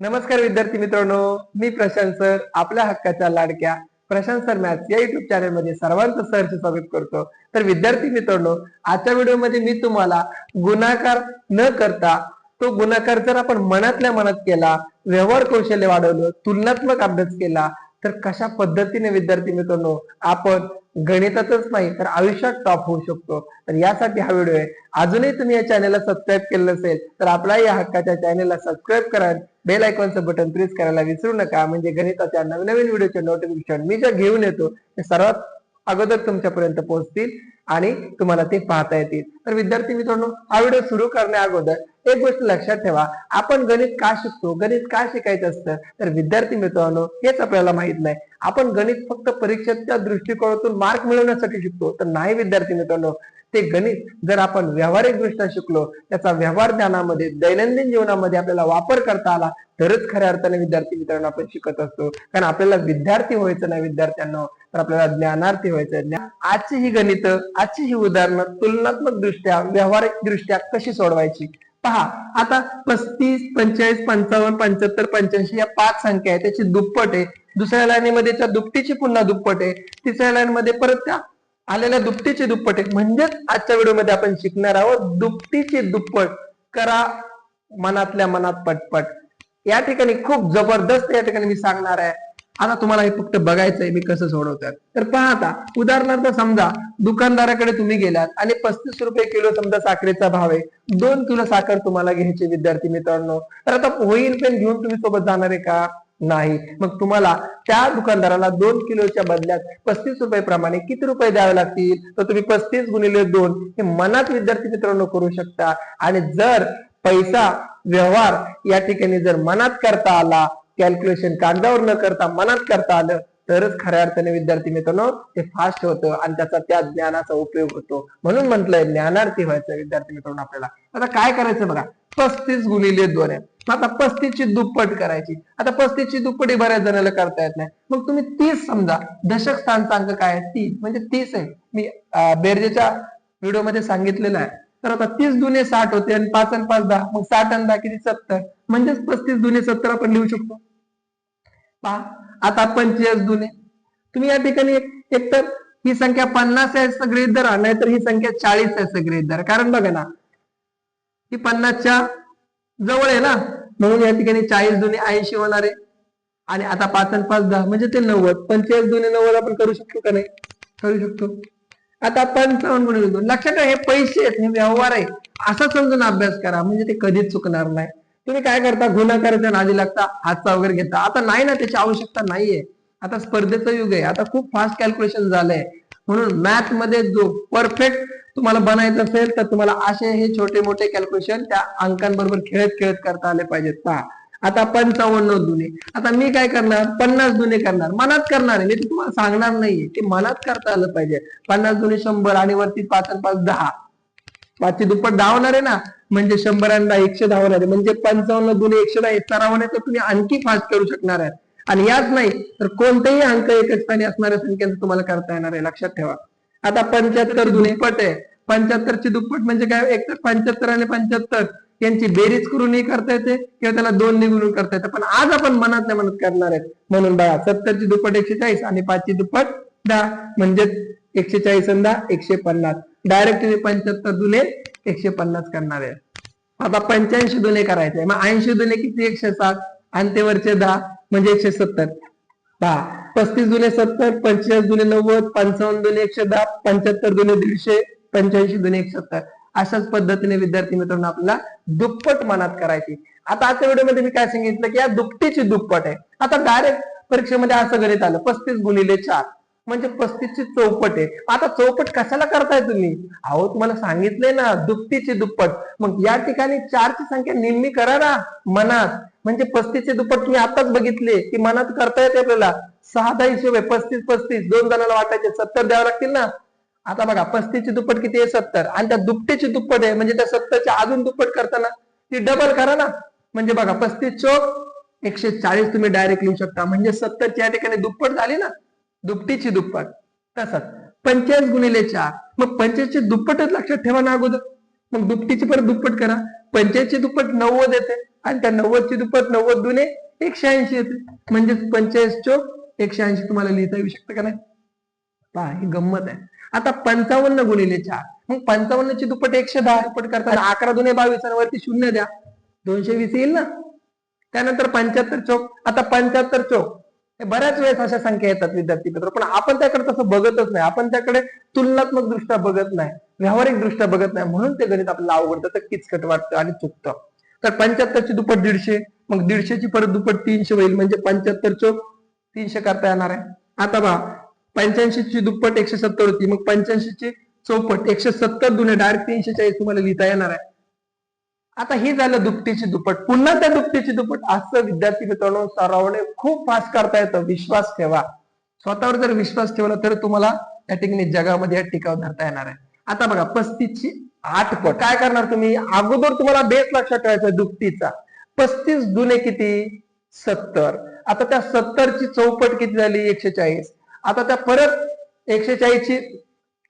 नमस्कार विद्यार्थी मित्रांनो मी प्रशांत सर आपल्या हक्काच्या लाडक्या प्रशांत सर मॅथ्स या युट्यूब चॅनलमध्ये सर्वांचं सहर्ष स्वागत करतो. तर विद्यार्थी मित्रांनो आजच्या व्हिडिओमध्ये मी तुम्हाला गुणाकार न करता तो गुणाकार जर आपण मनातल्या मनात केला व्यवहार कौशल्य वाढवलं तुलनात्मक अभ्यास केला तर कशा पद्धतीने विद्यार्थी मित्रांनो आपण गणितातच नाही तर आयुष्यात टॉप होऊ शकतो. तर यासाठी हा व्हिडिओ आहे. अजूनही तुम्ही या चॅनलला सबस्क्राईब केलं नसेल तर आपल्या या हक्काच्या चॅनलला सबस्क्राईब करा. बेल आयकॉनचं बटन प्रेस करायला विसरू नका. म्हणजे गणिताच्या नवीन नवीन व्हिडिओचे नोटिफिकेशन मी जे घेऊन येतो ते सर्वात अगोदर तुमच्यापर्यंत पोहोचतील आणि तुम्हाला ते पाहता येतील. तर विद्यार्थी मित्रांनो हा व्हिडिओ सुरू करण्या अगोदर एक गोष्ट लक्षात ठेवा. आपण गणित का शिकतो? गणित का शिकायचं असतं? तर विद्यार्थी मित्रांनो हेच आपल्याला माहीत नाही. आपण गणित फक्त परीक्षेच्या दृष्टिकोनातून मार्क मिळवण्यासाठी शिकतो. तर नाही विद्यार्थी मित्रांनो ते गणित जर आपण व्यावहारिक दृष्ट्या शिकलो त्याचा व्यवहार ज्ञानामध्ये दैनंदिन जीवनामध्ये आपल्याला वापर करता आला तरच खऱ्या अर्थाने विद्यार्थी मित्रांनो आपण शिकत असतो. कारण आपल्याला विद्यार्थी व्हायचं नाही विद्यार्थ्यांना तर आपल्याला ज्ञानार्थी व्हायचं. ज्ञान आजची ही गणित आजची ही उदाहरणं तुलनात्मक दृष्ट्या व्यावहारिक दृष्ट्या कशी सोडवायची? पहा आता पस्तीस पंचेचाळीस पंचावन्न पंच्याहत्तर पंच्याऐंशी या पाच संख्या आहे त्याची दुप्पट आहे. दुसऱ्या लाईनीमध्ये त्या दुपटीची पुन्हा दुप्पट आहे. तिसऱ्या लाईनमध्ये परत त्या आलेल्या दुपटीची दुप्पट एक. म्हणजेच आजच्या व्हिडिओमध्ये आपण शिकणार आहोत दुपटीची दुप्पट. करा मनातल्या मनात पटपट. या ठिकाणी खूप जबरदस्त या ठिकाणी मी सांगणार आहे. आता तुम्हाला हे फक्त बघायचंय मी कसं सोडवतात. तर पहा आता उदाहरणार्थ समजा दुकानदाराकडे तुम्ही गेलात आणि पस्तीस रुपये किलो समजा साखरेचा भाव आहे. दोन किलो साखर तुम्हाला घ्यायची विद्यार्थी मित्रांनो. तर आता होईल पेन घेऊन तुम्ही सोबत जाणार आहे का? नाही. मग तुम्हाला त्या दुकानदाराला दोन किलोच्या बदल्यात पस्तीस रुपये प्रमाणे किती रुपये द्यावे लागतील? तर तुम्ही पस्तीस गुणिले दोन हे मनात विद्यार्थी मित्रांनो करू शकता. आणि जर पैसा व्यवहार या ठिकाणी जर मनात करता आला कॅल्क्युलेशन कागदावर न करता मनात करता आलं तरच खऱ्या अर्थाने विद्यार्थी मित्रांनो ते फास्ट होतं आणि त्याचा त्या ज्ञानाचा उपयोग होतो. म्हणून म्हटलंय ज्ञानार्थी व्हायचं विद्यार्थी मित्रांनो आपल्याला. आता काय करायचं बघा? पस्तीस गुणिले दोन आहे. आता पस्तीसची दुप्पट करायची. आता पस्तीसची दुप्पट ही बऱ्याच जणांना करता येत नाही. मग तुम्ही तीस समजा. दशक स्थानचांक काय आहे? तीस. म्हणजे तीस आहे. मी अं, बेरजेच्या व्हिडिओमध्ये सांगितलेलं आहे. तर आता तीस दुने साठ होते आणि पाच आणि पाच दहा. मग साठ आणि दहा किती? सत्तर. म्हणजेच पस्तीस दुने सत्तर आपण लिहू शकतो. पहा. आता पंचेचाळीस दुने तुम्ही या ठिकाणी एक एकतर ही संख्या पन्नास आहे असं गृहीत धरा नाहीतर ही संख्या चाळीस आहे असं गृहीत धरा कारण बघा ना ही पन्नासच्या जवळ आहे ना म्हणून या ठिकाणी चाळीस दुने ऐंशी होणार आहे. आणि आता पाच आणि पाच दहा म्हणजे ते नव्वद. पंचेचाळीस दुने नव्वद आपण करू शकतो का नाही? करू शकतो. आता पंचावन्न गुणिले दोन लक्षात हे पैसे आहेत हे व्यवहार आहे. असा समजून अभ्यास करा म्हणजे ते कधीच चुकणार नाही. तुम्ही काय करता? गुन्हाकाराच्या नादी लागता हातचा वगैरे घेता. आता नाही ना त्याची आवश्यकता नाहीये. आता स्पर्धेचं युग आहे. आता खूप फास्ट कॅल्क्युलेशन झालंय. म्हणून मॅथमध्ये जो परफेक्ट तुम्हाला बनायचं असेल तर तुम्हाला असे हे छोटे मोठे कॅल्क्युलेशन त्या अंकांबरोबर खेळत खेळत करता आले पाहिजेत. का आता पंचावन्न दुने आता मी काय करणार? पन्नास दुने करणार. मनात करणार आहे. मी ते तुम्हाला सांगणार नाहीये. ते मनात करता आलं पाहिजे. पन्नास दुने शंभर आणि वरती पाच आणि पाच दहा. पाचशे दुप्पट दहा होणार आहे ना. म्हणजे शंभरांना एकशे धावणार म्हणजे पंचावन्न दुने एकशे दहा सरावाने तर तुम्ही आणखी फास्ट करू शकणार आहे. आणि याच नाही तर कोणतेही अंक एकच स्थानी असणाऱ्या संख्येचं तुम्हाला करता येणार आहे. लक्षात ठेवा. आता पंच्याहत्तर दुप्पट आहे. पंच्याहत्तरची दुप्पट म्हणजे काय? एक तर पंच्याहत्तर आणि पंच्याहत्तर यांची बेरीज करूनही करता येते किंवा त्याला दोन निघून करता येते. पण आज आपण मनातल्या मनात करणार आहेत म्हणून बघा सत्तरची दुप्पट एकशे चाळीस आणि पाचची दुप्पट दहा. म्हणजे एकशे चाळीस आणि दहा एकशे पन्नास. डायरेक्ट तुम्ही पंच्याहत्तर दुने एकशे पन्नास करणार आहे. आता पंच्याऐंशी दुने करायचे. मग ऐंशी दुने किती? एकशे सात. आणि ते वरचे दहा म्हणजे एकशे सत्तर. दहा. पस्तीस दुने सत्तर पंचेचाळीस दुने नव्वद पंचावन्न दुने एकशे दहा पंच्याहत्तर दुने दीडशे पंच्याऐंशी दुने एकशे सत्तर अशाच पद्धतीने विद्यार्थी मित्रांनो आपल्याला दुप्पट मनात करायची. आता आजच्या व्हिडिओमध्ये मी काय सांगितलं की या दुपटीची दुप्पट आहे. आता डायरेक्ट परीक्षेमध्ये असं गणित आलं. पस्तीस गुणिले चार. म्हणजे पस्तीसची चौपट आहे. आता चौपट कशाला करताय तुम्ही? अहो तुम्हाला सांगितलंय ना दुपटीची दुप्पट मग या ठिकाणी चारची संख्या निम्मी करा ना मनात. म्हणजे पस्तीसचे दुप्पट तुम्ही आताच बघितले की मनात करता येते आपल्याला. सहा दहा हिशोब आहे पस्तीस पस्तीस. दोन जणांना वाटायचे सत्तर द्यावं लागतील ना? आता बघा पस्तीसची दुप्पट किती आहे? सत्तर. आणि त्या दुपटीची दुप्पट आहे म्हणजे त्या सत्तरची अजून दुप्पट करताना ती डबल करा ना. म्हणजे बघा पस्तीस चौक एकशे चाळीस तुम्ही डायरेक्ट लिहू शकता. म्हणजे सत्तरची या ठिकाणी दुप्पट झाली ना दुपटीची दुप्पट. तसंच पंचेचाळीस गुणिले चार मग पंचेचाळीसची दुप्पटच लक्षात ठेवा ना अगोदर. मग दुपटीची परत दुप्पट करा. पंचेचाळीसची दुप्पट नव्वद येते आणि त्या नव्वदची दुप्पट नव्वद दुने एकशे ऐंशी येते. म्हणजेच पंचेचाळीस चोक एकशे ऐंशी तुम्हाला लिहिता येऊ शकतं का नाही? पहा ही गंमत आहे. आता पंचावन्न गुणिले चार मग पंचावन्नची दुप्पट एकशे दहा दुप्पट करताना अकरा दुने बावीस आणि वरती शून्य द्या. दोनशे वीस येईल ना? त्यानंतर पंच्याहत्तर चौक. आता पंच्याहत्तर चौक. बऱ्याच वेळेस अशा संख्या येतात विद्यार्थी मित्र पण आपण त्याकडे तसं बघतच नाही. आपण त्याकडे तुलनात्मक दृष्ट्या बघत नाही व्यावहारिक दृष्ट्या बघत नाही म्हणून ते गणित आपल्याला आवडतं तर किचकट वाटतं आणि चुकतं. तर पंच्याहत्तरची दुप्पट दीडशे मग दीडशेची परत दुप्पट तीनशे होईल म्हणजे पंच्याहत्तर चोक तीनशे करता येणार आहे. आता बा पंच्याऐंशीची दुप्पट एकशे सत्तर होती मग पंच्याऐंशीची चौपट एकशे सत्तर दुने डायरेक्ट तीनशे चाळीस तुम्हाला लिहिता येणार आहे. आता हे झालं दुपटीची दुप्पट पुन्हा त्या दुपटीची दुप्पट असं विद्यार्थी मित्रांनो सरावणे खूप फास्ट करता येतं. विश्वास ठेवा. स्वतःवर जर विश्वास ठेवला तर तुम्हाला त्या ठिकाणी जगामध्ये टिकाव धरता येणार आहे. आता बघा पस्तीसची आठ पट काय करणार तुम्ही? अगोदर तुम्हाला बेस लक्षात ठेवायचा दुपटीचा. पस्तीस दुने किती? सत्तर. आता त्या सत्तरची चौपट किती झाली? एकशे चाळीस आता त्या परत एकशे चाळीसची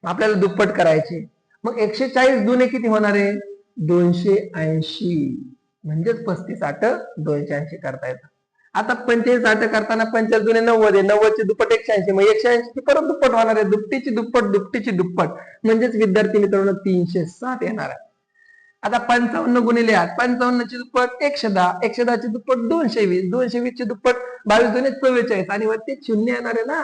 आपल्याला दुप्पट करायची. मग एकशे चाळीस दुने किती होणार आहे? दोनशे ऐंशी म्हणजेच पस्तीस आठ दोनशे ऐंशी करता येतं. आता पंचेचाळीस आठ करताना पंचाळीस दुने नव्वद आहे. नव्वदची दुप्पट एकशे ऐंशी. मग एकशे ऐंशी परत दुप्पट होणार आहे. दुपटीची दुप्पट दुपटीची दुप्पट. म्हणजेच विद्यार्थी मित्रांनो तीनशे सात येणार आहे. आता पंचावन्न गुणिले आठ. पंचावन्नची दुप्पट एकशे दहा. एकशे दहाची दुप्पट दोनशे वीस. दोनशे वीस ची दुप्पट बावीस दोन चव्वेचाळीस. आणि वरती शून्य येणार आहे ना?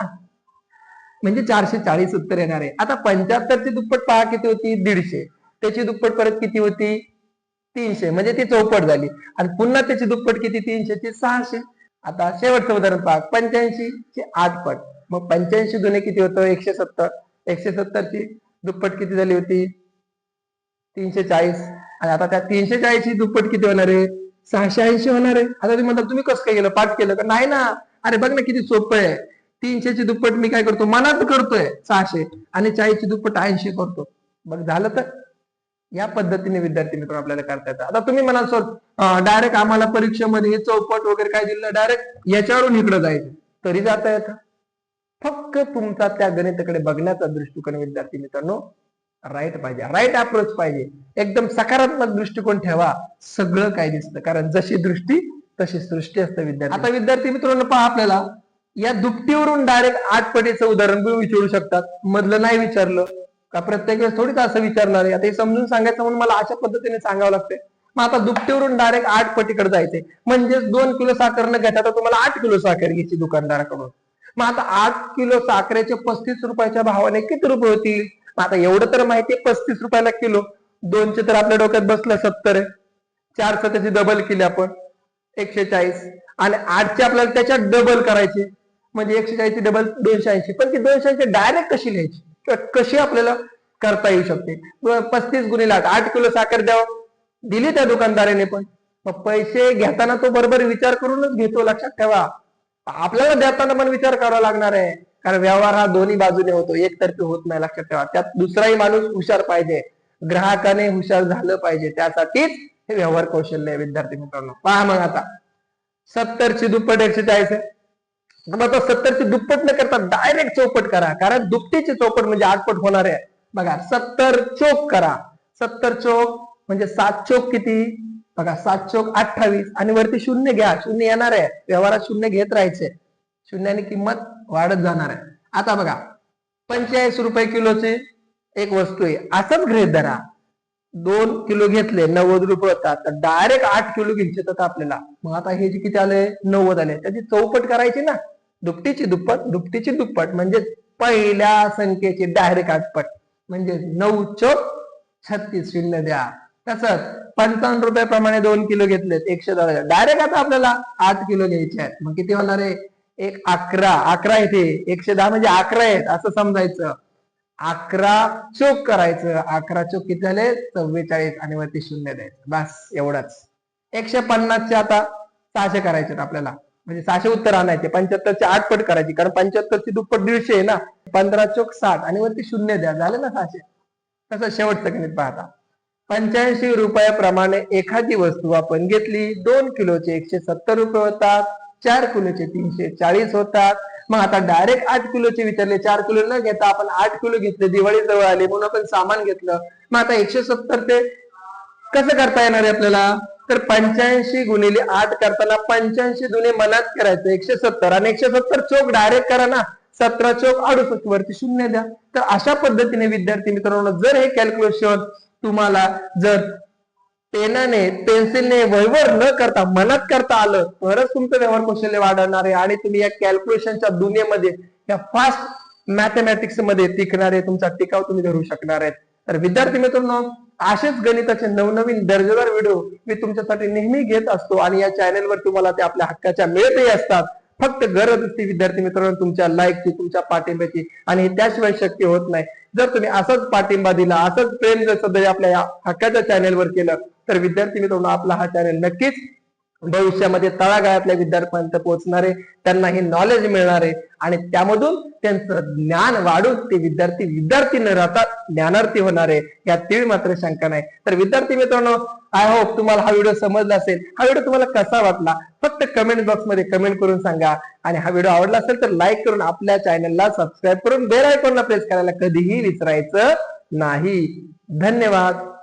म्हणजे चारशे चाळीस उत्तर येणार आहे. आता पंच्याहत्तरची दुप्पट पहा किती होती? दीडशे. त्याची दुप्पट परत किती होती? तीनशे. म्हणजे ती चौपट झाली. आणि पुन्हा त्याची दुप्पट किती? तीनशे. ती सहाशे. आता शेवटचं उदाहरण पहा. पंच्याऐंशी ची आठ पट मग पंच्याऐंशी जुने किती होतं? एकशे सत्तर. एकशे सत्तर ची दुप्पट किती झाली होती? तीनशे चाळीस. आणि आता त्या तीनशे चाळीसची दुप्पट किती होणार आहे? सहाशे ऐंशी होणार आहे. आता तुम्ही म्हणता तुम्ही कसं काय केलं पाठ केलं का? नाही ना. अरे बघ ना किती सोपं आहे. तीनशेची दुप्पट मी काय करतो? मनात करतोय सहाशे. आणि चाळीसची दुप्पट ऐंशी करतो. बघ झालं तर? या पद्धतीने विद्यार्थी मित्र आपल्याला करता येतं. आता तुम्ही म्हणाल सर डायरेक्ट आम्हाला परीक्षेमध्ये हे चौपट वगैरे काय दिलं? डायरेक्ट याच्यावरून इकडे जायचं. तरी जाता येतं. फक्त तुमचा त्या गणिताकडे बघण्याचा दृष्टिकोन विद्यार्थी मित्रांनो राईट पाहिजे. राईट अप्रोच पाहिजे. एकदम सकारात्मक दृष्टिकोन ठेवा. सगळं काय दिसतं. कारण जशी दृष्टी तशी सृष्टी असते विद्यार्थी. आता विद्यार्थी मित्रांनो पहा आपल्याला. या दुपटीवरून डायरेक्ट आठ पटीचं उदाहरण पण विचारू शकतात. मधलं नाही विचारलं. का प्रत्येक वेळेस थोडीच असं विचारणार आहे? आता हे समजून सांगायचं म्हणून मला अशा पद्धतीने सांगावं लागते मग आता दुपटीवरून डायरेक्ट आठ पटीकडे जायचंय. म्हणजेच दोन किलो साखर न घेता तर तुम्हाला आठ किलो साखर घ्यायची दुकानदाराकडून. मग आता आठ किलो साखरेचे पस्तीस रुपयाच्या भावाने किती रुपये होतील? मग आता एवढं तर माहिती पस्तीस रुपयाला किलो. दोनशे तर आपल्या डोक्यात बसलं सत्तर आहे. चार त्याची डबल केली आपण. एकशे चाळीस आणि आठचे आपल्याला त्याच्यात डबल करायचे. म्हणजे एकशे चाळीसची डबल दोनशे ऐंशी. पण ती दोनशे ऐंशी डायरेक्ट कशी लिहायची किंवा कशी आपल्याला करता येऊ शकते? पस्तीस गुणिले आठ आठ किलो साखर द्यावं. दिली त्या दुकानदाराने पण. मग पैसे घेताना तो बरोबर विचार करूनच घेतो लक्षात ठेवा. आपल्याला देताना पण विचार करावा लागणार आहे. कारण व्यवहार हा दोन्ही बाजूने होतो. एकतर्फी होत नाही लक्षात ठेवा. त्यात दुसराही माणूस हुशार पाहिजे. ग्राहकाने हुशार झालं पाहिजे. त्यासाठीच हे व्यवहार कौशल्य विद्यार्थी मित्रांनो. पहा मग आता. सत्तरची दुप्पट एकशे चाळीस आहे. मग आता सत्तरची दुप्पट न करता डायरेक्ट चौपट करा. कारण दुपटीची चौपट म्हणजे आठपट होणार आहे. बघा सत्तर चोक करा. सत्तर चोक म्हणजे सात चोक किती? बघा सात चोक अठ्ठावीस आणि वरती शून्य घ्या. शून्य येणार आहे. व्यवहारात शून्य घेत राहायचे. शून्याने किंमत वाढत जाणार आहे. आता बघा पंचेचाळीस रुपये किलोची एक वस्तू आहे. असंच गृहित धरा. दोन किलो घेतले नव्वद रुपये होतात. तर डायरेक्ट आठ किलो घ्यायचे तर आपल्याला. मग आता हे जे किती आले? नव्वद आले. त्याची चौपट करायची ना. दुपटीची दुप्पट दुपटीची दुप्पट म्हणजे पहिल्या संख्येची डायरेक्ट आठपट. म्हणजे नऊ चोक छत्तीस शून्य द्या. तसंच पंचावन्न रुपयाप्रमाणे दोन किलो घेतलेत एकशे दहा. डायरेक्ट आता आपल्याला आठ किलो घ्यायचे आहेत. मग किती होणार आहे? एक अकरा. अकरा येते एकशे दहा म्हणजे अकरा आहेत असं समजायचं. अकरा चोक करायचं. अकरा चोक किती झाले? चव्वेचाळीस आणि वरती शून्य द्यायचं. बस एवढंच. एकशे पन्नासचे आता सहाशे करायचे आपल्याला. म्हणजे सहाशे उत्तर आणायचे पंच्याहत्तरची आठ पट करायची कारण पंच्याहत्तरची दुप्पट दीडशे आहे ना पंधरा चोक साठ आणि वरती शून्य द्या झालं ना सहाशे. तसं शेवटचं गणित पाहता. पंच्याऐंशी रुपयाप्रमाणे एखादी वस्तू आपण घेतली दोन किलोचे एकशे सत्तर रुपये होतात चार किलोचे तीनशे चाळीस होतात. मग आता डायरेक्ट आठ किलोचे विचारले चार किलो न घेता आपण आठ किलो घेतले दिवाळी जवळ आली म्हणून आपण सामान घेतलं. मग आता एकशे सत्तर ते कसं करता येणार आहे आपल्याला? तर पंच्याऐंशी गुणिले आठ करताना पंच्याऐंशी दुने मनात करायचं. एकशे सत्तर आणि एकशे सत्तर चोक डायरेक्ट करा ना. सतरा चोक अडुसष्ट वरती शून्य द्या. तर अशा पद्धतीने विद्यार्थी मित्रांनो जर हे कॅल्क्युलेशन तुम्हाला जर पेनाने पेन्सिलने वैवर न करता मनात करता आलं तरच तुमचं व्यवहार कौशल्य वाढवणार आहे. आणि तुम्ही या कॅल्क्युलेशनच्या दुनियेमध्ये या फास्ट मॅथमॅटिक्समध्ये टिकणारे तुमचा टिकाव तुम्ही धरू शकणार आहेत. तर विद्यार्थी मित्रांनो असेच गणिताचे नवनवीन दर्जेदार व्हिडिओ मी तुमच्यासाठी नेहमी घेत असतो आणि या चॅनेलवर तुम्हाला ते आपल्या हक्काच्या मिळतही असतात. फक्त गरज असते विद्यार्थी मित्रांनो तुमच्या लाईकची तुमच्या पाठिंब्याची आणि त्याशिवाय शक्य होत नाही. जर तुम्ही असंच पाठिंबा दिला असंच प्रेम जर सध्या आपल्या या हक्काच्या चॅनेलवर केलं तर विद्यार्थी मित्रांनो आपला हा चॅनेल नक्कीच भविष्यामध्ये तळागाळातल्या विद्यार्थ्यांपर्यंत पोहोचणारे त्यांना हे नॉलेज मिळणारे आणि त्यामधून त्यांचं ज्ञान वाढून ते विद्यार्थी विद्यार्थी न राहता ज्ञानार्थी होणारे यात तीळ मात्र शंका नाही. तर विद्यार्थी मित्रांनो आय होप तुम्हाला हा व्हिडिओ समजला असेल. हा व्हिडिओ तुम्हाला कसा वाटला? फक्त कमेंट बॉक्समध्ये कमेंट करून सांगा. आणि हा व्हिडिओ आवडला असेल तर लाईक करून आपल्या चॅनलला सबस्क्राईब करून बेल आयकॉनला प्रेस करायला कधीही विसरायचं नाही. धन्यवाद.